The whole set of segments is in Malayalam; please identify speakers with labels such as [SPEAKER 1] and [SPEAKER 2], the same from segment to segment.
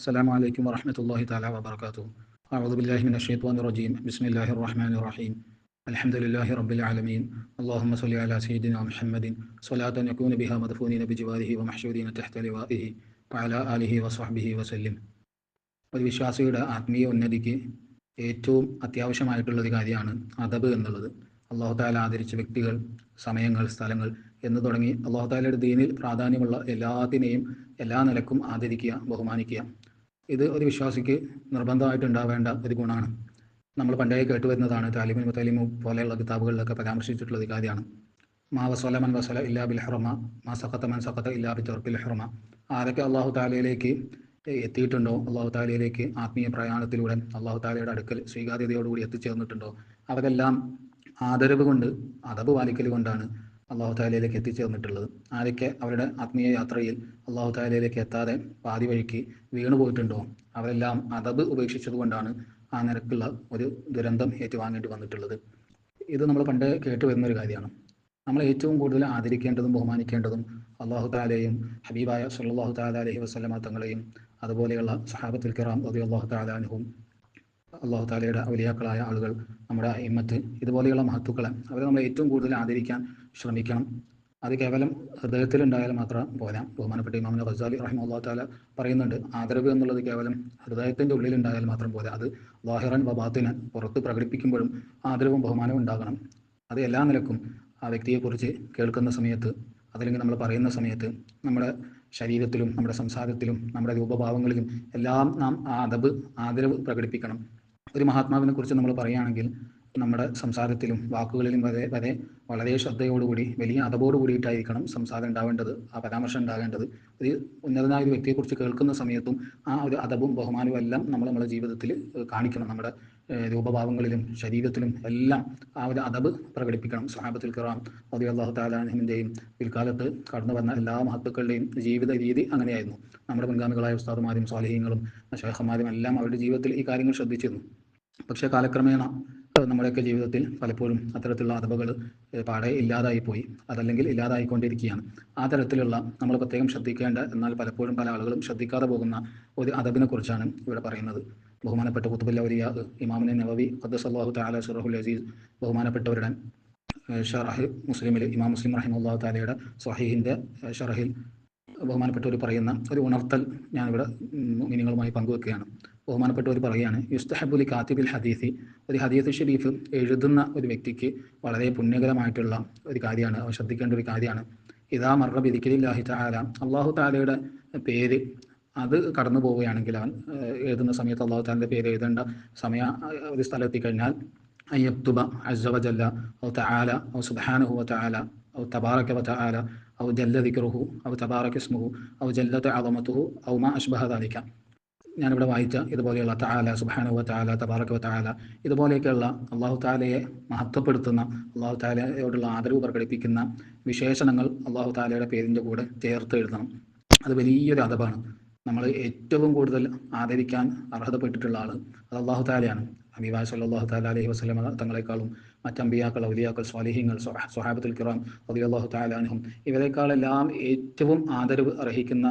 [SPEAKER 1] السلام عليكم ورحمة الله تعالى وبركاته أعوذ بالله من الشيطان الرجيم بسم الله الرحمن الرحيم الحمد لله رب العالمين اللهم صل على سيدنا محمد صلاة يكون بها مدفونين بجواره ومحشورين تحت لوائه وعلى آله وصحبه وسلم ഒരു വിശ്വാസിയുടെ ആത്മീയ ഉന്നതിക്ക് ഏറ്റവും അത്യാവശ്യമായിട്ടുള്ള ഒരു കാര്യമാണ് അദബ് എന്നുള്ളത് അള്ളാഹു താല ആദരിച്ച വ്യക്തികൾ സമയങ്ങൾ സ്ഥലങ്ങൾ എന്ന് തുടങ്ങി അള്ളാഹു താലയുടെ ദീനിൽ പ്രാധാന്യമുള്ള എല്ലാത്തിനെയും എല്ലാ നിലക്കും ആദരിക്കുക ബഹുമാനിക്കുക ഇത് ഒരു വിശ്വാസിക്ക് നിർബന്ധമായിട്ട് ഉണ്ടാവേണ്ട ഒരു ഗുണമാണ്. നമ്മൾ പണ്ടേ കേട്ടുവരുന്നതാണ് താലിമിൻ മുത്തലിമു പോലെയുള്ള കിതാബുകളിലൊക്കെ പരാമർശിച്ചിട്ടുള്ള ഒരു കാര്യമാണ്. മാ വസോല മൻ വസല ഇല്ലാ ബിൽ ഹറമ മാ സഖത്ത മൻ സഖത്ത ഇല്ലാ ബി ചെറുപ്പിൽ ഹറമ ആരൊക്കെ അള്ളാഹു താലയിലേക്ക് എത്തിയിട്ടുണ്ടോ അള്ളാഹു താലയിലേക്ക് ആത്മീയ പ്രയാണത്തിലൂടെ അള്ളാഹു താലയുടെ അടുക്കൽ സ്വീകാര്യതയോടുകൂടി എത്തിച്ചേർന്നിട്ടുണ്ടോ? അവരെല്ലാം ആദരവ് കൊണ്ട് അതവ് പാലിക്കൽ കൊണ്ടാണ് അള്ളാഹു താലയിലേക്ക് എത്തിച്ചേർന്നിട്ടുള്ളത് ആരൊക്കെ അവരുടെ ആത്മീയ യാത്രയിൽ അള്ളാഹു താലയിലേക്ക് എത്താതെ പാതി വഴിക്ക് വീണു പോയിട്ടുണ്ടോ? അവരെല്ലാം അതബ് ഉപേക്ഷിച്ചതുകൊണ്ടാണ് ആ നിരക്കുള്ള ഒരു ദുരന്തം ഏറ്റുവാങ്ങേണ്ടി വന്നിട്ടുള്ളത്. ഇത് നമ്മൾ പണ്ട് കേട്ടു വരുന്ന ഒരു കാര്യമാണ്. നമ്മൾ ഏറ്റവും കൂടുതൽ ആദരിക്കേണ്ടതും ബഹുമാനിക്കേണ്ടതും അള്ളാഹു താലയും ഹബീബായ സല്ലാഹു താല അലഹി വസ്ലമ തങ്ങളെയും അതുപോലെയുള്ള സഹാബത്തുൽ കിറാം അള്ളാഹു താലാനുഹും അള്ളാഹു താലയുടെ ഔലിയാക്കളായ ആളുകൾ നമ്മുടെ ഇമ്മത്ത് ഇതുപോലെയുള്ള മഹത്തുക്കളെ അവരെ നമ്മൾ ഏറ്റവും കൂടുതൽ ആദരിക്കാൻ ശ്രമിക്കണം. അത് കേവലം ഹൃദയത്തിൽ ഉണ്ടായാൽ മാത്രം പോരാ. ബഹുമാനപ്പെട്ട ഇമാമിൻ ഖസാലി റഹിമ അള്ളാഹു താല പറയുന്നുണ്ട് ആദരവ് എന്നുള്ളത് കേവലം ഹൃദയത്തിന്റെ ഉള്ളിലുണ്ടായാൽ മാത്രം പോരാ. അത് വാഹിറൻ വബാത്തിനൻ പുറത്ത് പ്രകടിപ്പിക്കുമ്പോഴും ആദരവും ബഹുമാനവും ഉണ്ടാകണം. അത് എല്ലാ നിലക്കും ആ വ്യക്തിയെക്കുറിച്ച് കേൾക്കുന്ന സമയത്ത് അതല്ലെങ്കിൽ നമ്മൾ പറയുന്ന സമയത്ത് നമ്മുടെ ശരീരത്തിലും നമ്മുടെ സംസാരത്തിലും നമ്മുടെ രൂപഭാവങ്ങളിലും എല്ലാം നാം ആ ആദരവ് പ്രകടിപ്പിക്കണം. ഒരു മഹാത്മാവിനെ കുറിച്ച് നമ്മൾ പറയുകയാണെങ്കിൽ നമ്മുടെ സംസാരത്തിലും വാക്കുകളിലും വരെ വരെ വളരെ ശ്രദ്ധയോടുകൂടി വലിയ അതബോട് കൂടിയിട്ടായിരിക്കണം സംസാരം ഉണ്ടാവേണ്ടത് ആ പരാമർശം ഉണ്ടാകേണ്ടത് ഒരു ഉന്നതനായ ഒരു വ്യക്തിയെക്കുറിച്ച് കേൾക്കുന്ന സമയത്തും ആ ഒരു അതബും ബഹുമാനവും എല്ലാം നമ്മൾ നമ്മുടെ ജീവിതത്തിൽ കാണിക്കണം. നമ്മുടെ രൂപഭാവങ്ങളിലും ശരീരത്തിലും എല്ലാം ആ ഒരു അതബ് പ്രകടിപ്പിക്കണം. സഹാബത്തുൽ കിറാം അതി അള്ളാഹു താലാഹിമിന്റെയും പിൽക്കാലത്ത് കടന്നു വന്ന എല്ലാ മഹത്തുക്കളുടെയും ജീവിത രീതി അങ്ങനെയായിരുന്നു. നമ്മുടെ മുൻഗാമികളായ ഉസ്താദുമാരും സ്വാലഹീങ്ങളും ശേഖന്മാരും എല്ലാം അവരുടെ ജീവിതത്തിൽ ഈ കാര്യങ്ങൾ ശ്രദ്ധിച്ചിരുന്നു. പക്ഷേ കാലക്രമേണ നമ്മുടെയൊക്കെ ജീവിതത്തിൽ പലപ്പോഴും അത്തരത്തിലുള്ള അഥവകൾ പാടെ ഇല്ലാതായി പോയി അതല്ലെങ്കിൽ ഇല്ലാതായിക്കൊണ്ടിരിക്കുകയാണ്. ആ തരത്തിലുള്ള നമ്മൾ പ്രത്യേകം ശ്രദ്ധിക്കേണ്ട എന്നാൽ പലപ്പോഴും പല ആളുകളും ശ്രദ്ധിക്കാതെ പോകുന്ന ഒരു അതബിനെ കുറിച്ചാണ് ഇവിടെ പറയുന്നത്. ബഹുമാനപ്പെട്ട കുത്തുബല്ല ഒരിയ ഇമാമിനെ നവവി ഖദ്സല്ലാഹു താല സുറഹുൽ അസീസ് ബഹുമാനപ്പെട്ടവരുടെ ഷറഹ് മുസ്ലിമിൽ ഇമാം മുസ്ലിം റഹിമുല്ലാഹു താലയുടെ സഹീഹിന്റെ ഷറഹിൽ ബഹുമാനപ്പെട്ടവർ പറയുന്ന ഒരു ഉണർത്തൽ ഞാനിവിടെ നിങ്ങളുമായി പങ്കുവെക്കുകയാണ്. ബഹുമാനപ്പെട്ടവർ പറയുകയാണ് യുസ്തഹബുലി കാത്തിബിൽ ഹദീസി. ഒരു ഹദീസ് ഷെരീഫ് എഴുതുന്ന ഒരു വ്യക്തിക്ക് വളരെ പുണ്യകരമായിട്ടുള്ള ഒരു കാര്യമാണ് അവൻ ശ്രദ്ധിക്കേണ്ട ഒരു കാര്യമാണ്. ഇതാ മറ ബിദിക്കില്ലാഹി താല അള്ളാഹു താലയുടെ പേര് അത് കടന്നു പോവുകയാണെങ്കിൽ അവൻ എഴുതുന്ന സമയത്ത് അള്ളാഹു താലിന്റെ പേര് എഴുതേണ്ട സമയ ഒരു സ്ഥലത്തെത്തിക്കഴിഞ്ഞാൽ അയ്യബ്തുബ അസവജല്ല ഔ തആല ഔ സുബ്ഹാനഹു വ തആല ഔ തബാറക വ തആല ഔ ജല്ല ദിക്റുഹു ഔ തബാറക്കിസ്മുഹു ഔ ജല്ലത അളമത്തുഹു ഔ മാ അഷ്ബഹ ദാലിക ഞാനിവിടെ വായിച്ച ഇതുപോലെയുള്ള താല സുബാനുവ താല തബാറക താല ഇതുപോലെയൊക്കെയുള്ള അള്ളാഹു താലയെ മഹത്വപ്പെടുത്തുന്ന അള്ളാഹു താലയോടുള്ള ആദരവ് പ്രകടിപ്പിക്കുന്ന വിശേഷണങ്ങൾ അള്ളാഹു താലയുടെ പേരിന്റെ കൂടെ ചേർത്ത് എഴുതണം. അത് വലിയൊരു അതബാണ് നമ്മൾ ഏറ്റവും കൂടുതൽ ആദരിക്കാൻ അർഹതപ്പെട്ടിട്ടുള്ള ആൾ അത് അള്ളാഹു താലയാണ് അബിവാസ് അള്ളാഹു താല അലഹി വസ്ലമ തങ്ങളെക്കാളും മറ്റമ്പിയാക്കൾ ഔലിയാക്കൾ സ്വാലിഹിങ്ങൾ സൊഹാബത്തുൽ കിറാം അലി അള്ളാഹു താലാനുഹും ഇവരെക്കാളെല്ലാം ഏറ്റവും ആദരവ് അർഹിക്കുന്ന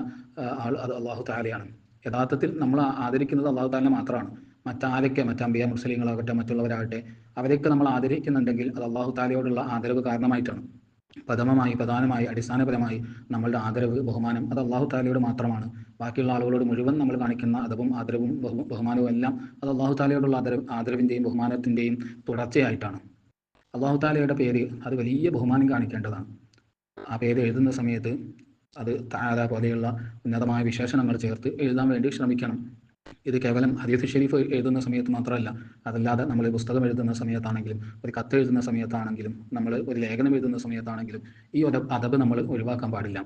[SPEAKER 1] ആൾ അത് അള്ളാഹു താലയാണ് യഥാർത്ഥത്തിൽ നമ്മൾ ആദരിക്കുന്നത് അള്ളാഹു താല മാത്രമാണ്. മറ്റാരൊക്കെ മറ്റമ്പിയ മുസ്ലിങ്ങളാകട്ടെ മറ്റുള്ളവരാകട്ടെ അവരെയൊക്കെ നമ്മൾ ആദരിക്കുന്നുണ്ടെങ്കിൽ അത് അള്ളാഹു താലയോടുള്ള ആദരവ് കാരണമായിട്ടാണ്. പ്രഥമമായി പ്രധാനമായി അടിസ്ഥാനപരമായി നമ്മളുടെ ആദരവ് ബഹുമാനം അത് അള്ളാഹു താലയോട് മാത്രമാണ്. ബാക്കിയുള്ള ആളുകളോട് മുഴുവൻ നമ്മൾ കാണിക്കുന്ന അതവും ആദരവും ബഹുമാനവും എല്ലാം അത് അള്ളാഹു താലയോടുള്ള ആദരവ് ആദരവിന്റെയും ബഹുമാനത്തിന്റെയും തുടർച്ചയായിട്ടാണ്. അള്ളാഹു താലയുടെ പേര് അത് വലിയ ബഹുമാനം കാണിക്കേണ്ടതാണ്. ആ പേര് എഴുതുന്ന സമയത്ത് അത് താര പോലെയുള്ള ഉന്നതമായ വിശേഷണങ്ങൾ ചേർത്ത് എഴുതാൻ വേണ്ടി ശ്രമിക്കണം. ഇത് കേവലം ഹദീസ് ഷെരീഫ് എഴുതുന്ന സമയത്ത് മാത്രമല്ല അതല്ലാതെ നമ്മൾ പുസ്തകം എഴുതുന്ന സമയത്താണെങ്കിലും ഒരു കത്ത് എഴുതുന്ന സമയത്താണെങ്കിലും നമ്മൾ ഒരു ലേഖനം എഴുതുന്ന സമയത്താണെങ്കിലും ഈ ഒരു അതബ് നമ്മൾ ഒഴിവാക്കാൻ പാടില്ല.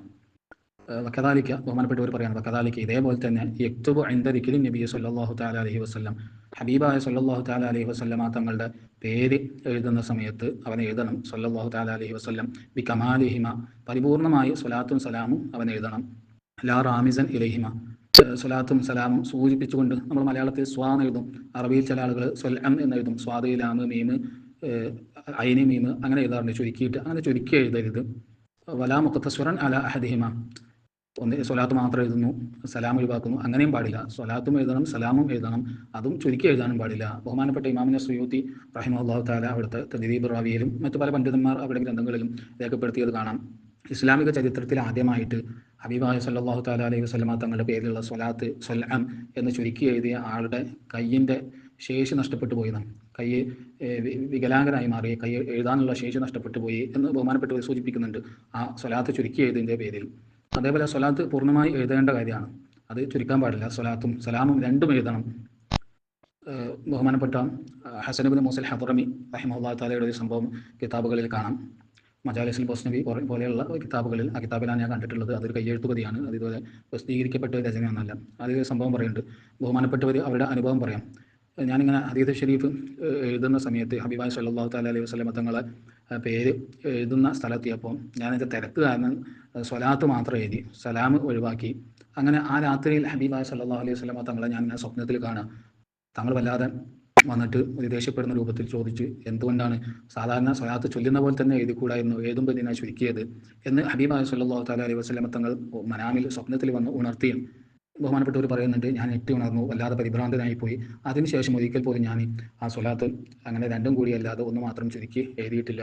[SPEAKER 1] വക്കതാലിക്ക ബഹുമാനപ്പെട്ടവർ പറയാണ് വക്കതാലിക്ക ഇതേപോലെ തന്നെ യക്തുബ് ഐന്ദരിക്കലും നബി സല്ലാഹു താല അലഹി വസ്ലം ഹബീബായ സല്ലാഹു താല അലഹി വസ്ലമ തങ്ങളുടെ പേര് എഴുതുന്ന സമയത്ത് അവൻ എഴുതണം സല്ലാഹു താല അലഹി വസ്ലം ബി കമാലിഹിമ. പരിപൂർണമായി സ്വലാത്തും സലാമും അവൻ എഴുതണം. ലാ റാമിസൻ ഇലഹിമ. സ്വലാത്തും സലാമും സൂചിപ്പിച്ചുകൊണ്ട് നമ്മൾ മലയാളത്തിൽ സ്വാ എഴുതും. അറബിയിൽ ചില ആളുകൾ സ്വൽഅം എന്ന് എഴുതും. സ്വാദ് ലാമ് മീമ് ഐനി മീമ് അങ്ങനെ എഴുതാറുണ്ട്. ചുരുക്കിയിട്ട് അങ്ങനെ ചുരുക്കി എഴുതരുത്. വലാ മുഖത്തസ്വരൻ അല അഹദിഹിമ. ഒന്ന് സ്വലാത്ത് മാത്രം എഴുതുന്നു സലാം ഒഴിവാക്കുന്നു അങ്ങനെയും പാടില്ല. സ്വലാത്തും എഴുതണം സലാമും എഴുതണം അതും ചുരുക്കി എഴുതാനും പാടില്ല. ബഹുമാനപ്പെട്ട ഇമാമിനെ സുയൂത്തി റഹിമഹുല്ലാഹു താല അവിടുത്തെ തദീബ് റാവിയിലും മറ്റു പല പണ്ഡിതന്മാർ അവിടെ ഗ്രന്ഥങ്ങളിലും രേഖപ്പെടുത്തിയത് കാണാം. ഇസ്ലാമിക ചരിത്രത്തിൽ ആദ്യമായിട്ട് ഹബീബായ സല്ലാഹു താല അലൈഹി വസ്ലമ തങ്ങളുടെ പേരിലുള്ള സ്വലാത്ത് സ്വലാം എന്ന് ചുരുക്കി എഴുതിയ ആളുടെ കയ്യിന്റെ ശേഷി നഷ്ടപ്പെട്ടു പോയി നാം കൈ വികലാംഗനായി മാറി കൈ എഴുതാനുള്ള ശേഷി നഷ്ടപ്പെട്ടു പോയി എന്ന് ബഹുമാനപ്പെട്ടവർ സൂചിപ്പിക്കുന്നുണ്ട് ആ സ്വലാത്ത് ചുരുക്കി എഴുതിയതിന്റെ പേരിൽ. അതേപോലെ സ്വലാത്ത് പൂർണമായി എഴുതേണ്ട കാര്യമാണ്. അത് ചുരുക്കാൻ പാടില്ല. സ്വലാത്തും സലാമും രണ്ടും എഴുതണം. ബഹുമാനപ്പെട്ട ഹസനബിൻ മുസൽ ഹദറമി റഹിമുല്ലാ താലയുടെ ഒരു സംഭവം കിതാബുകളിൽ കാണാം. മജാലിസിൽ ബോസ്നബി പോലെയുള്ള കിതാബുകളിൽ ആ കിതാബിലാണ് ഞാൻ കണ്ടിട്ടുള്ളത്. അതൊരു കയ്യെഴുത്തുപതിയാണ്. അത് ഇതുപോലെ പ്രസിദ്ധീകരിക്കപ്പെട്ട ഒരു രചനയൊന്നല്ല അതിൽ സംഭവം പറയുന്നുണ്ട്. ബഹുമാനപ്പെട്ടവർ അവരുടെ അനുഭവം പറയാം. ഞാനിങ്ങനെ ഹദീദ് ഷെരീഫ് എഴുതുന്ന സമയത്ത് ഹബീബായ് സല്ലാഹു താല അലൈഹി വസ്ലമ തങ്ങളെ പേര് എഴുതുന്ന സ്ഥലത്തിയപ്പോൾ ഞാനതിന്റെ തിരക്ക് കാരണം സ്വലാത്ത് മാത്രം എഴുതി സലാം ഒഴിവാക്കി. അങ്ങനെ ആ രാത്രിയിൽ ഹബീബായ് സല്ലാ അലൈഹി സ്വലാമ തങ്ങളെ ഞാൻ ഇങ്ങനെ സ്വപ്നത്തിൽ കാണാം തങ്ങൾ വല്ലാതെ വന്നിട്ട് ദേഷ്യപ്പെടുന്ന രൂപത്തിൽ ചോദിച്ച് എന്തുകൊണ്ടാണ് സാധാരണ സ്വലാത്ത് ചൊല്ലുന്ന പോലെ തന്നെ എഴുതിക്കൂടായിരുന്നു എഴുതുമ്പോൾ ഞാൻ ചുരുക്കിയത്? എന്ന് ഹബീബായ സല്ലാ അലൈഹി വസ്ലമ തങ്ങൾ മനാമിൽ സ്വപ്നത്തിൽ വന്ന് ഉണർത്തിയും ബഹുമാനപ്പെട്ടവർ പറയുന്നുണ്ട് ഞാൻ എട്ടി ഉണർന്നു വല്ലാതെ പരിഭ്രാന്തനായി പോയി അതിനുശേഷം ഒരിക്കൽ പോലും ഞാൻ ആ സ്വലാത്ത് അങ്ങനെ രണ്ടും കൂടി അല്ലാതെ ഒന്ന് മാത്രം ചുരുക്കി എഴുതിയിട്ടില്ല.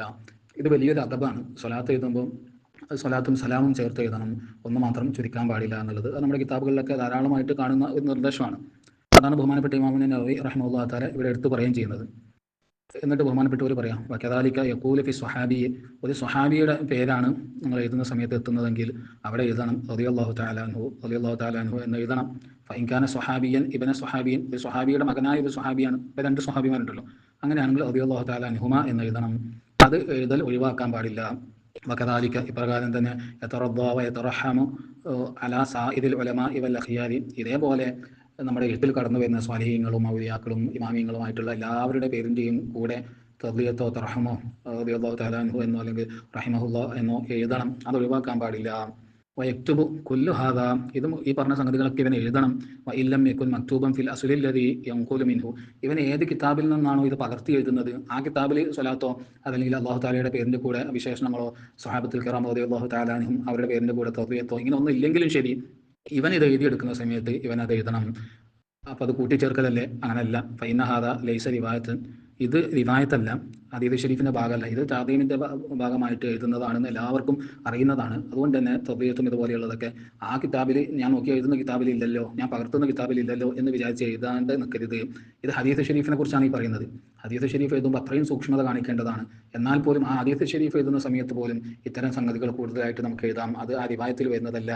[SPEAKER 1] ഇത് വലിയൊരു അദബാണ്. സ്വലാത്ത് എഴുതുമ്പോൾ സ്വലാത്തും സലാമും ചേർത്ത് എഴുതണം. ഒന്ന് മാത്രം ചുരുക്കാൻ പാടില്ല എന്നുള്ളത് അത് നമ്മുടെ കിതാബുകളിലൊക്കെ ധാരാളമായിട്ട് കാണുന്ന ഒരു നിർദ്ദേശമാണ്. അതാണ് ബഹുമാനപ്പെട്ട ഇമാമിനെ നവി റഹ്മുല്ലാ ഇവിടെ എടുത്തു പറയുകയും ചെയ്യുന്നത്. എന്നിട്ട് ബഹുമാനപ്പെട്ടവർ പറയാം വക്കതാലിക്ക യക്കൂലഫി ഫി സ്വഹാബി. ഒരു സ്വഹാബിയുടെ പേരാണ് നിങ്ങൾ എഴുതുന്ന സമയത്ത് എത്തുന്നതെങ്കിൽ അവിടെ എഴുതണം റളിയല്ലാഹു താലാൻഹു റളിയല്ലാഹു താലാൻഹു എന്ന് എഴുതണം. ഫൈൻഖാന സ്വഹാബിയൻ ഇബന സ്വഹാബിയൻ ഒരു സ്വഹാബിയുടെ മകനായ ഒരു സ്വഹാബിയാണ് ഇപ്പം രണ്ട് സ്വഹാബിമാരുണ്ടല്ലോ. അങ്ങനെയാണെങ്കിൽ റളിയല്ലാഹു താലാൻഹുമ എന്ന് എഴുതണം. അത് എഴുതൽ ഒഴിവാക്കാൻ പാടില്ല. വക്കതാലിക്ക ഇപ്രകാരം തന്നെ യതറദ്ദാവ യതറഹമു അലാ ഇതിൽ ഒലമ ഇവൽ അഖിയാരി. ഇതേപോലെ നമ്മുടെ എഴുത്തിൽ കടന്നു വരുന്ന സ്വാലിഹീങ്ങളും ഔലിയാക്കളും ഇമാമിയങ്ങളുമായിട്ടുള്ള എല്ലാവരുടെ പേരിന്റെയും കൂടെ തദ്ലിയത്തോ തറഹമോ റളിയല്ലാഹു തലാൻഹു എന്നോ അല്ലെങ്കിൽ റഹിമഹുല്ല എന്നോ എഴുതണം. അത് ഒഴിവാക്കാൻ പാടില്ല. വയക്തുബു കുല്ലു ഹാദ. ഇതും ഈ പറഞ്ഞ സംഗതികളൊക്കെ ഇവൻ എഴുതണം. ഇല്ലം യക്കുൻ മക്തൂബം ഫിൽ അസുലില്ലതി യൻഖുലു മിൻഹു. ഇവൻ ഏത് കിതാബിൽ നിന്നാണോ ഇത് പകർത്തി എഴുതുന്നത്? ആ കിതാബിൽ സ്വലാത്തോ അതല്ലെങ്കിൽ അള്ളാഹു താലയുടെ പേരിന്റെ കൂടെ വിശേഷണങ്ങളോ സഹാബത്തുൽ കിറാം അള്ളാഹു താലാനും അവരുടെ പേരിന്റെ കൂടെ തർലിയത്തോ ഇങ്ങനെ ഒന്നും ഇല്ലെങ്കിലും ശരി. ഇവൻ ഇത് എഴുതിയെടുക്കുന്ന സമയത്ത് ഇവൻ അത് എഴുതണം. അപ്പോൾ അത് കൂട്ടിച്ചേർക്കലല്ലേ? അങ്ങനല്ല. ഫൈനഹാദ ലൈസ റിവായത്ത് ഇത് റിവായത്തല്ല അതീത് ഷെരീഫിന്റെ ഭാഗമല്ല. ഇത് ചാദീമിന്റെ ഭാഗമായിട്ട് എഴുതുന്നതാണെന്ന് എല്ലാവർക്കും അറിയുന്നതാണ്. അതുകൊണ്ട് തന്നെ തബീയത്തും ഇതുപോലെയുള്ളതൊക്കെ ആ കിതാബിൽ ഞാൻ നോക്കി എഴുതുന്ന കിതാബിൽ ഇല്ലല്ലോ ഞാൻ പകർത്തുന്ന കിതാബിൽ ഇല്ലല്ലോ എന്ന് വിചാരിച്ച് എഴുതാണ്ട് നിൽക്കരുത് ഇത് ഹദീസ് ഷെരീഫിനെ കുറിച്ചാണ് ഈ പറയുന്നത്. ഹദീസ് ഷെരീഫ് എഴുതുമ്പോൾ അത്രയും സൂക്ഷ്മത കാണിക്കേണ്ടതാണ്. എന്നാൽ പോലും ആ ഹദീസ് ഷെരീഫ് എഴുതുന്ന സമയത്ത് പോലും ഇത്തരം സംഗതികൾ കൂടുതലായിട്ട് നമുക്ക് എഴുതാം. അത് ആ റിവായത്തിൽ വരുന്നതല്ല.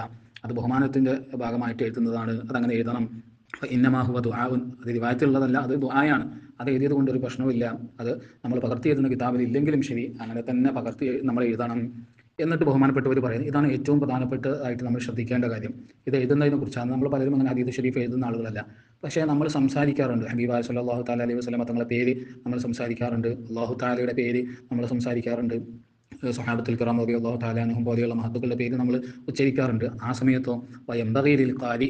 [SPEAKER 1] അത് ബഹുമാനത്തിന്റെ ഭാഗമായിട്ട് എഴുതുന്നതാണ് അതങ്ങനെ എഴുതണം. ഇന്നമാഹുവ ദുആഉൻ. അത് റിവായത്തിലുള്ളതല്ല അത് ദുആയാണ്. അത് എഴുതിയത് കൊണ്ട് ഒരു പ്രശ്നവുമില്ല. അത് നമ്മൾ പകർത്തി എഴുതുന്ന കിതാബിൽ ഇല്ലെങ്കിലും ശരി അങ്ങനെ തന്നെ പകർത്തി നമ്മൾ എഴുതണം. എന്നിട്ട് ബഹുമാനപ്പെട്ടവർ പറയുന്നത് ഇതാണ് ഏറ്റവും പ്രധാനപ്പെട്ടതായിട്ട് നമ്മൾ ശ്രദ്ധിക്കേണ്ട കാര്യം. ഇത് എഴുതുന്നതിനെ കുറിച്ചാണ്. നമ്മൾ പലരും അങ്ങനെ ഹദീദ് ഷരീഫ് എഴുതുന്ന ആളുകളല്ല. പക്ഷേ നമ്മൾ സംസാരിക്കാറുണ്ട്. ഹബീബ് സല്ലാഹു താല അലൈഹി വസ്ലാം തങ്ങളുടെ പേര് നമ്മൾ സംസാരിക്കാറുണ്ട്. അള്ളാഹു താലയുടെ പേര് നമ്മൾ സംസാരിക്കാറുണ്ട്. സഹാബത്തുൽ കിറാം റബി അള്ളാഹു താലാനുഹും പോലെയുള്ള മഹത്തുക്കളുടെ പേര് നമ്മൾ ഉച്ചരിക്കാറുണ്ട്. ആ സമയത്തോ വയംബകീരിൽ കാരി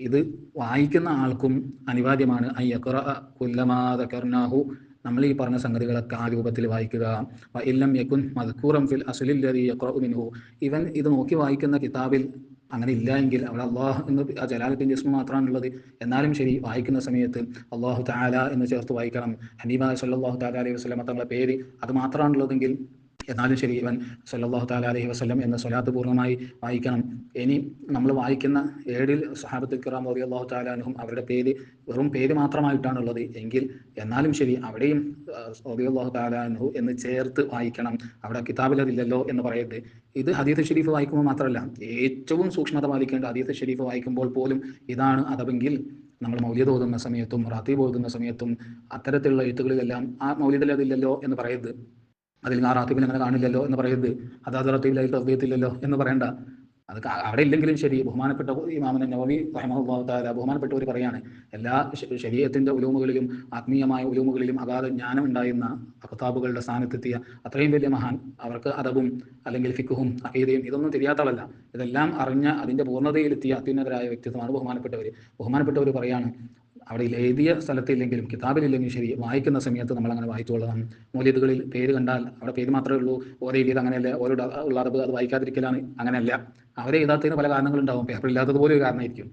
[SPEAKER 1] ഇത് വായിക്കുന്ന ആൾക്കും അനിവാര്യമാണ്. അയ്യക്കുറ കുല്ലമാതകർണാഹു നമ്മൾ ഈ പറഞ്ഞ സംഗതികളൊക്കെ ആ രൂപത്തിൽ വായിക്കുക. ഇല്ലം യക്കുൻ മധുക്കൂറം ഫിൽ അസുലില്ലതി യക്റഉ മിൻഹു. ഇവൻ ഇത് നോക്കി വായിക്കുന്ന കിതാബിൽ അങ്ങനെ ഇല്ല എങ്കിൽ അവിടെ അള്ളാഹ് എന്ന് ആ ജലാലത്തിന്റെ ഇസ്മ മാത്രമാണുള്ളത്. എന്നാലും ശരി വായിക്കുന്ന സമയത്ത് അള്ളാഹു താല എന്ന് ചേർത്ത് വായിക്കണം. ഹനീബ സല്ലാഹു താല അലൈഹി വസ്ലമ തങ്ങളുടെ പേര് അത് മാത്രമാണുള്ളതെങ്കിൽ എന്നാലും ശരി ഇവൻ സല്ലാഹു താല അലഹി വസ്ലം എന്ന സ്വലാത്ത് പൂർണമായി വായിക്കണം. ഇനി നമ്മൾ വായിക്കുന്ന ഏഴിൽ സഹാബത്ത് കിറാം അലി അള്ളാഹു താലാനുഹും അവരുടെ പേര് വെറും പേര് മാത്രമായിട്ടാണുള്ളത്. എങ്കിൽ എന്നാലും ശരി അവിടെയും അലി അള്ളാഹു താലാനുഹു എന്ന് ചേർത്ത് വായിക്കണം. അവിടെ കിതാബിൽ അതില്ലല്ലോ എന്ന് പറയരുത്. ഇത് ഹദീസ് ഷെരീഫ് വായിക്കുമ്പോൾ മാത്രമല്ല ഏറ്റവും സൂക്ഷ്മത പാലിക്കേണ്ട ഹദീസ് ഷെരീഫ് വായിക്കുമ്പോൾ പോലും ഇതാണ്. അതവെങ്കിൽ നമ്മൾ മൗല്യത ഓതുന്ന സമയത്തും റാത്തീബ് ഓതുന്ന സമയത്തും അത്തരത്തിലുള്ള എഴുത്തുകളിലെല്ലാം ആ മൗല്യത്തിൽ അതില്ലല്ലോ എന്ന് പറയരുത്. അതിൽ ആ റാത്തീബിൽ അങ്ങനെ കാണില്ലല്ലോ എന്ന് പറയരുത്. അതാത് റാത്തീബിൽ അതിൽ തസ്ബീയത്തില്ലല്ലോ എന്ന് പറയണ്ട. അത് അവിടെ ഇല്ലെങ്കിലും ശരി ബഹുമാനപ്പെട്ട ഇമാമന റഹ്മഹുല്ലാഹു തആല ബഹുമാനപ്പെട്ടവർ പറയാണ്. എല്ലാ ശരീരത്തിന്റെ ഉലൂമുകളിലും ആത്മീയമായ ഉലൂമുകളിലും അഗാധ ജ്ഞാനം ഉണ്ടായിരുന്ന അഖതാബുകളുടെ സ്ഥാനത്തെത്തിയ അത്രയും വലിയ മഹാൻ അവർക്ക് അതവും അല്ലെങ്കിൽ ഫിക്കുഹും അഹീദയും ഇതൊന്നും തിരിയാത്തളല്ല ഇതെല്ലാം അറിഞ്ഞ അതിന്റെ പൂർണതയിലെത്തിയ അത്യുന്നതരായ വ്യക്തിത്വമാണ് ബഹുമാനപ്പെട്ടവർ ബഹുമാനപ്പെട്ടവർ പറയാണ് അവിടെ എഴുതിയ സ്ഥലത്തില്ലെങ്കിലും കിതാബിലില്ലെങ്കിലും ശരി വായിക്കുന്ന സമയത്ത് നമ്മൾ അങ്ങനെ വായിച്ചുകൊള്ളണം. മൗലിയതുകളിൽ പേര് കണ്ടാൽ അവിടെ പേര് മാത്രമേ ഉള്ളൂ. ഓരോ എഴുതിയത് അങ്ങനെയല്ല ഓരോ ഉള്ള അറിവ് അത് വായിക്കാതിരിക്കലാണ് അങ്ങനെയല്ല. അവരെ എഴുതാത്തതിന് പല കാരണങ്ങളുണ്ടാവും. പേപ്പർ ഇല്ലാത്തതുപോലെ ഒരു കാരണമായിരിക്കും.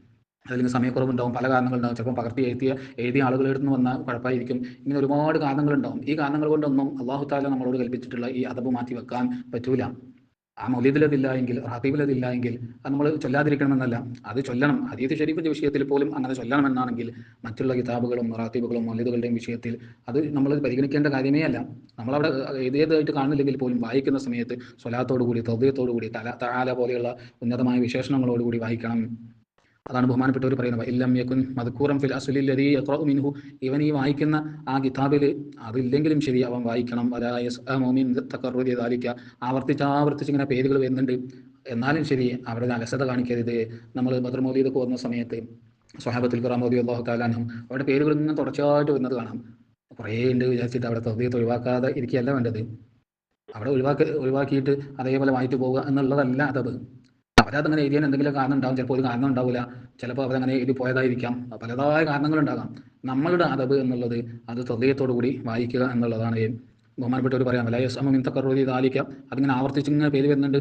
[SPEAKER 1] അതിന് സമയക്കുറവുണ്ടാവും പല കാരണങ്ങളുണ്ടാവും. ചിലപ്പോൾ പകർത്തി എഴുതിയ എഴുതിയ ആളുകളുടെ നിന്ന് വന്ന കുഴപ്പമായിരിക്കും. ഇങ്ങനെ ഒരുപാട് കാരണങ്ങളുണ്ടാവും. ഈ കാരണങ്ങൾ കൊണ്ടൊന്നും അള്ളാഹു താല നമ്മളോട് കൽപ്പിച്ചിട്ടുള്ള ഈ അതബ് മാറ്റി വെക്കാൻ പറ്റൂല. ആ മൗലീദിലതില്ല എങ്കിൽ റാത്തീബിലതില്ല എങ്കിൽ അത് നമ്മൾ ചൊല്ലാതിരിക്കണമെന്നല്ല. അത് ചൊല്ലണം. അതീത് ഷരീഫിന്റെ വിഷയത്തിൽ പോലും അങ്ങനെ ചൊല്ലണമെന്നാണെങ്കിൽ മറ്റുള്ള കിതാബുകളും റാത്തീബുകളും മൗലീദുകളുടെയും വിഷയത്തിൽ അത് നമ്മൾ പരിഗണിക്കേണ്ട കാര്യമേ അല്ല. നമ്മളവിടെ ഏതേതായിട്ട് കാണുന്നില്ലെങ്കിൽ പോലും വായിക്കുന്ന സമയത്ത് സ്വലാത്തോടുകൂടി തൗദ്യത്തോടുകൂടി തല തആല പോലെയുള്ള ഉന്നതമായ വിശേഷണങ്ങളോടുകൂടി വായിക്കണം. അതാണ് ബഹുമാനപ്പെട്ടവർ പറയുന്നത്. ഇല്ലം യക്കുൻ മധുക്കൂറം ഫിൽ യഖ്റഉ മിൻഹു. ഇവൻ ഈ വായിക്കുന്ന ആ കിതാബിൽ അതില്ലെങ്കിലും ശരി അവൻ വായിക്കണം. വലാ യസ്അമു മിൻ ദാലിക ആവർത്തിച്ച് ആവർത്തിച്ച് ഇങ്ങനെ പേരുകൾ വരുന്നുണ്ട്. എന്നാലും ശരി അവരുടെ അലസത കാണിക്കരുത്. നമ്മൾ മൗലീദ് പോകുന്ന സമയത്ത് സ്വഹാബത്തുൽ ഖുറാം മോദി അള്ളാഹു താലാനും അവരുടെ പേരുകൾ ഇങ്ങനെ തുടർച്ചയായിട്ട് വരുന്നത് കാണാം. കുറേ ഉണ്ട് വിചാരിച്ചിട്ട് അവിടെ തദ്ദീയത്ത് ഒഴിവാക്കാതെ ഇരിക്കുകയല്ല വേണ്ടത്. അവിടെ ഒഴിവാക്കി ഒഴിവാക്കിയിട്ട് അതേപോലെ വായിച്ചു പോവുക എന്നുള്ളതല്ല അതത്. അവരതങ്ങനെ എഴുതിയാൽ എന്തെങ്കിലും കാരണം ഉണ്ടാവും ചിലപ്പോൾ ഒരു കാരണം ഉണ്ടാവില്ല ചിലപ്പോൾ അവരങ്ങനെ എഴുതി പോയതായിരിക്കാം. പലതായ കാരണങ്ങളുണ്ടാകാം നമ്മളുടെ അതബ് എന്നുള്ളത് അത് ഹൃദയത്തോടു കൂടി വായിക്കുക എന്നുള്ളതാണ് ബഹുമാനപ്പെട്ടവർ പറയാം അല്ല യസ് അമ്മ മിന്തക്കറുതി താലിക്കാം അതിങ്ങനെ ആവർത്തിച്ച് ഇങ്ങനെ പേര് വരുന്നുണ്ട്.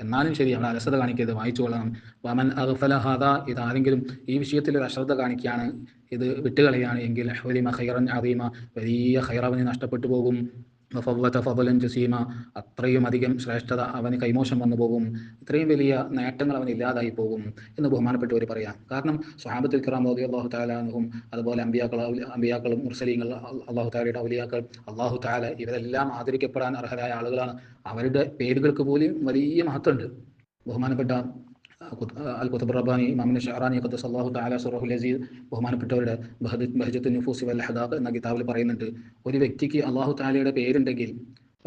[SPEAKER 1] എന്നാലും ശരി അവിടെ അലസത കാണിക്കരുത് വായിച്ചു കൊള്ളണം. വമൻ അഗ്ഫല ഹാദ ഇത് ആരെങ്കിലും ഈ വിഷയത്തിൽ ഒരു അശ്രദ്ധ കാണിക്കുകയാണ് ഇത് വിട്ടുകളയാണ് എങ്കിൽ ഹൈറൻ അറീമ വലിയ ഖൈറവന് നഷ്ടപ്പെട്ടു പോകും. ഫضലൻ ജസീമ അത്രയും അധികം ശ്രേഷ്ഠത അവന് കൈമോശം വന്നു പോകും. ഇത്രയും വലിയ നേട്ടങ്ങൾ അവന് ഇല്ലാതായി പോകും എന്ന് ബഹുമാനപ്പെട്ടവർ പറയാം. കാരണം സ്വഹാബത്തുൽ കിറാം മോദി അള്ളാഹു താലാഹും അതുപോലെ അമ്പിയാക്കൾ അമ്പിയാക്കളും മുർസലീങ്ങൾ അള്ളാഹു താലയുടെ ഔലിയാക്കൾ അള്ളാഹു താല ഇവരെല്ലാം ആദരിക്കപ്പെടാൻ അർഹരായ ആളുകളാണ്. അവരുടെ പേരുകൾക്ക് പോലും വലിയ മഹത്വമുണ്ട്. ബഹുമാനപ്പെട്ട അൽ കുത്തബ് റബ്ബാനി ഇമാമിന് ഷഹറാനി ഖദ്ദസ് അള്ളാഹു താല സുറഹു അസീസ് ബഹുമാനപ്പെട്ടവരുടെ ബഹജത്ത് നുഫൂസി വൽ ഹദാഖ് എന്ന കിതാബിൽ പറയുന്നുണ്ട്. ഒരു വ്യക്തിക്ക് അള്ളാഹു താലയുടെ പേരുണ്ടെങ്കിൽ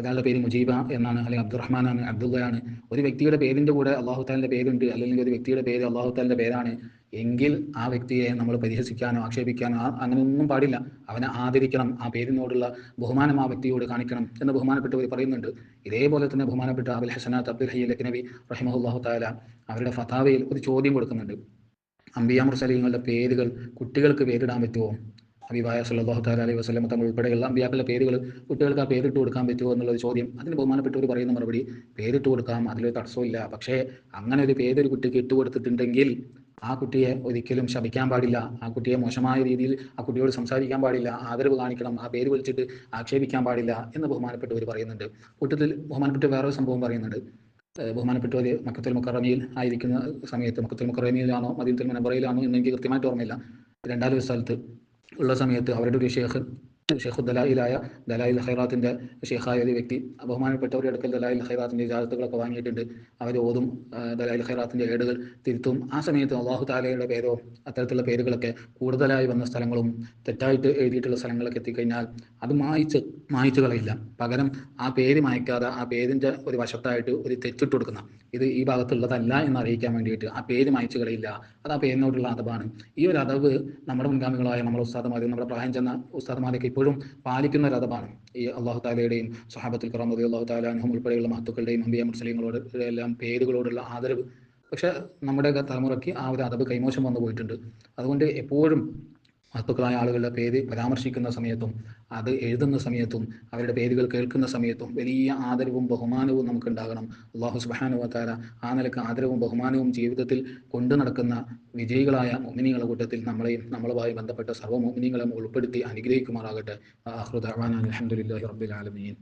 [SPEAKER 1] ഒരാളുടെ പേര് മുജീബ എന്നാണ് അല്ലെങ്കിൽ അബ്ദുറഹ്മാനാണ് അബ്ദുള്ളയാണ്. ഒരു വ്യക്തിയുടെ പേരിന്റെ കൂടെ അള്ളാഹു താലിന്റെ പേരുണ്ട് അല്ലെങ്കിൽ ഒരു വ്യക്തിയുടെ പേര് അള്ളാഹു താലിന്റെ പേരാണ്. എങ്കിൽ ആ വ്യക്തിയെ നമ്മൾ പരിഹസിക്കാനോ ആക്ഷേപിക്കാനോ അങ്ങനെയൊന്നും പാടില്ല. അവനെ ആദരിക്കണം ആ പേരിനോടുള്ള ബഹുമാനം ആ വ്യക്തിയോട് കാണിക്കണം എന്ന് ബഹുമാനപ്പെട്ടവർ പറയുന്നുണ്ട്. ഇതേപോലെ തന്നെ ബഹുമാനപ്പെട്ട അബുൽ ഹസനാത്ത് അബ്ദുൽ ഹയ്യ ലക്നബി റഹിമഹുല്ലാഹു താല അവരുടെ ഫതാവയിൽ ഒരു ചോദ്യം കൊടുക്കുന്നുണ്ട്. അംബിയ മുർസലീങ്ങളുടെ പേരുകൾ കുട്ടികൾക്ക് പേരിടാൻ പറ്റുമോ ഹബീബായ സല്ലല്ലാഹു താല അലൈഹി വസ്ലം തങ്ങൾ ഉൾപ്പെടെയുള്ള അമ്പിയാക്കളുടെ പേരുകൾ കുട്ടികൾക്ക് ആ പേരിട്ട് കൊടുക്കാൻ പറ്റുമോ എന്നുള്ളൊരു ചോദ്യം അതിന് ബഹുമാനപ്പെട്ടവർ പറയുന്ന മറുപടി പേരിട്ട് കൊടുക്കാം അതിലൊരു തടസ്സമില്ല പക്ഷേ അങ്ങനെ ഒരു പേരൊരു കുട്ടിക്ക് ഇട്ട് കൊടുത്തിട്ടുണ്ടെങ്കിൽ ആ കുട്ടിയെ ഒരിക്കലും ശപിക്കാൻ പാടില്ല. ആ കുട്ടിയെ മോശമായ രീതിയിൽ ആ കുട്ടിയോട് സംസാരിക്കാൻ പാടില്ല. ആദരവ് കാണിക്കണം. ആ പേര് വിളിച്ചിട്ട് ആക്ഷേപിക്കാൻ പാടില്ല എന്ന് ബഹുമാനപ്പെട്ടവർ പറയുന്നുണ്ട്. കൂട്ടത്തിൽ ബഹുമാനപ്പെട്ട വേറൊരു സംഭവം പറയുന്നുണ്ട്. ബഹുമാനപ്പെട്ടവർ മക്കത്തുൽ മുക്കറമിയിൽ ആയിരിക്കുന്ന സമയത്ത് മക്കത്തുൽ മുക്കറമിയിലാണോ മദീനത്തുൽ മുനബറയിലാണോ എന്ന് എനിക്ക് കൃത്യമായിട്ട് ഓർമ്മയില്ല. രണ്ടാൽ സ്ഥലത്ത് ഉള്ള സമയത്ത് അവരുടെ ഒരു ഷേഖ് ഷെയ്ഖു ദലായിലായ ദലായിൽ ഹൈറാത്തിന്റെ ഷെയ്ഖായ ഒരു വ്യക്തി ബഹുമാനപ്പെട്ടവരുടെ അടുക്കൽ ദലായിൽ ഹൈറാത്തിന്റെ ഇജാസത്തുകളൊക്കെ വാങ്ങിയിട്ടുണ്ട്. അവർ ഓതും ദലായിൽ ഹൈറാത്തിന്റെ ഏടുകൾ തിരുത്തും. ആ സമയത്ത് അള്ളാഹു താലയുടെ പേരോ അത്തരത്തിലുള്ള പേരുകളൊക്കെ കൂടുതലായി വന്ന സ്ഥലങ്ങളും തെറ്റായിട്ട് എഴുതിയിട്ടുള്ള സ്ഥലങ്ങളൊക്കെ എത്തിക്കഴിഞ്ഞാൽ അത് മായ്ച്ച് മായ്ച്ചു കളയില്ല. പകരം ആ പേര് മായ്ക്കാതെ ആ പേരിന്റെ ഒരു വശത്തായിട്ട് ഒരു തെറ്റിട്ട് കൊടുക്കുന്ന ഇത് ഈ ഭാഗത്തുള്ളതല്ല എന്ന് അറിയിക്കാൻ വേണ്ടിയിട്ട് ആ പേര് മായ്ച്ചു കളയില്ല. അത് ആ പേരിനോടുള്ള അതവാണ് ഈ ഒരു അതവ് നമ്മുടെ മുൻഗാമികളായ നമ്മുടെ ഉസ്താദമാരും നമ്മുടെ പ്രായം ചെന്ന ഉസ്താദമാരൊക്കെ ഇപ്പോഴും പാലിക്കുന്ന ഒരു അതവാണ് ഈ അള്ളാഹു താലയുടെയും സഹാബത്തുൽ കറാമതി അള്ളാഹു താലാനും ഉൾപ്പെടെയുള്ള മഹത്തുക്കളുടെയും അമ്പിയ മുസ്ലിങ്ങളോട് എല്ലാം പേരുകളോടുള്ള ആദരവ്. പക്ഷെ നമ്മുടെ തലമുറയ്ക്ക് ആ ഒരു അതവ് കൈമോശം വന്നു പോയിട്ടുണ്ട്. അതുകൊണ്ട് എപ്പോഴും മഹത്തുക്കളായ ആളുകളുടെ പേര് പരാമർശിക്കുന്ന സമയത്തും അത് എഴുതുന്ന സമയത്തും അവരുടെ പേരുകൾ കേൾക്കുന്ന സമയത്തും വലിയ ആദരവും ബഹുമാനവും നമുക്ക് ഉണ്ടാകണം അള്ളാഹു സുബാനുവത്താര ആ നിലയ്ക്ക് ആദരവും ബഹുമാനവും ജീവിതത്തിൽ കൊണ്ടു നടക്കുന്ന വിജയികളായ മോമിനികളുടെ കൂട്ടത്തിൽ നമ്മളെയും നമ്മളുമായി ബന്ധപ്പെട്ട സർവ മോമിനികളെ ഉൾപ്പെടുത്തി അനുഗ്രഹിക്കുമാറാകട്ടെ. അഹ്റുദാൻ അലഹമുല്ലാ റബ്ബിൽ ആലമീൻ.